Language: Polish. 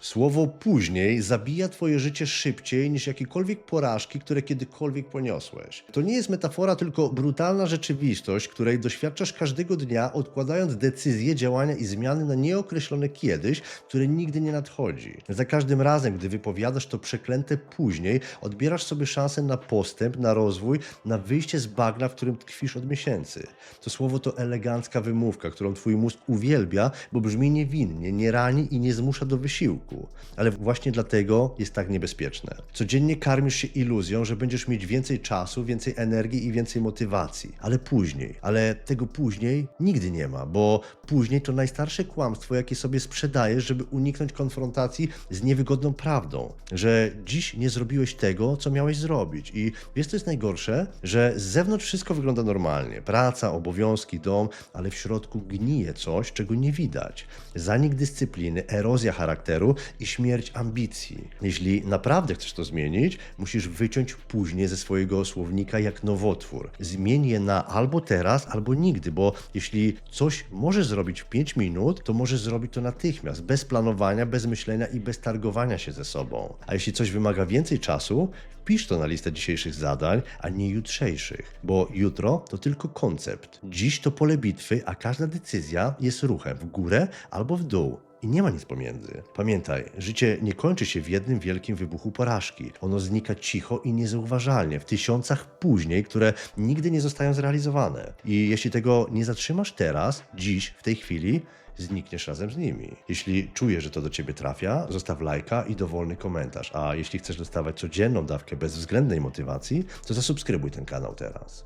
Słowo później zabija twoje życie szybciej niż jakiekolwiek porażki, które kiedykolwiek poniosłeś. To nie jest metafora, tylko brutalna rzeczywistość, której doświadczasz każdego dnia, odkładając decyzje, działania i zmiany na nieokreślone kiedyś, które nigdy nie nadchodzi. Za każdym razem, gdy wypowiadasz to przeklęte później, odbierasz sobie szansę na postęp, na rozwój, na wyjście z bagna, w którym tkwisz od miesięcy. To słowo to elegancka wymówka, którą twój mózg uwielbia, bo brzmi niewinnie, nie rani i nie zmusza do wysiłku. Ale właśnie dlatego jest tak niebezpieczne. Codziennie karmisz się iluzją, że będziesz mieć więcej czasu, więcej energii i więcej motywacji. Ale później, ale tego później nigdy nie ma, bo później to najstarsze kłamstwo, jakie sobie sprzedajesz, żeby uniknąć konfrontacji z niewygodną prawdą, że dziś nie zrobiłeś tego, co miałeś zrobić. I wiesz, co jest najgorsze? Że z zewnątrz wszystko wygląda normalnie. Praca, obowiązki, dom, ale w środku gnije coś, czego nie widać. Zanik dyscypliny, erozja charakteru i śmierć ambicji. Jeśli naprawdę chcesz to zmienić, musisz wyciąć później ze swojego słownika jak nowotwór. Zmień je na albo teraz, albo nigdy, bo jeśli coś możesz zrobić w 5 minut, to możesz zrobić to natychmiast, bez planowania, bez myślenia i bez targowania się ze sobą. A jeśli coś wymaga więcej czasu, wpisz to na listę dzisiejszych zadań, a nie jutrzejszych, bo jutro to tylko koncept. Dziś to pole bitwy, a każda decyzja jest ruchem w górę albo w dół. I nie ma nic pomiędzy. Pamiętaj, życie nie kończy się w jednym wielkim wybuchu porażki. Ono znika cicho i niezauważalnie, w tysiącach później, które nigdy nie zostają zrealizowane. I jeśli tego nie zatrzymasz teraz, dziś, w tej chwili, znikniesz razem z nimi. Jeśli czujesz, że to do ciebie trafia, zostaw lajka i dowolny komentarz. A jeśli chcesz dostawać codzienną dawkę bezwzględnej motywacji, to zasubskrybuj ten kanał teraz.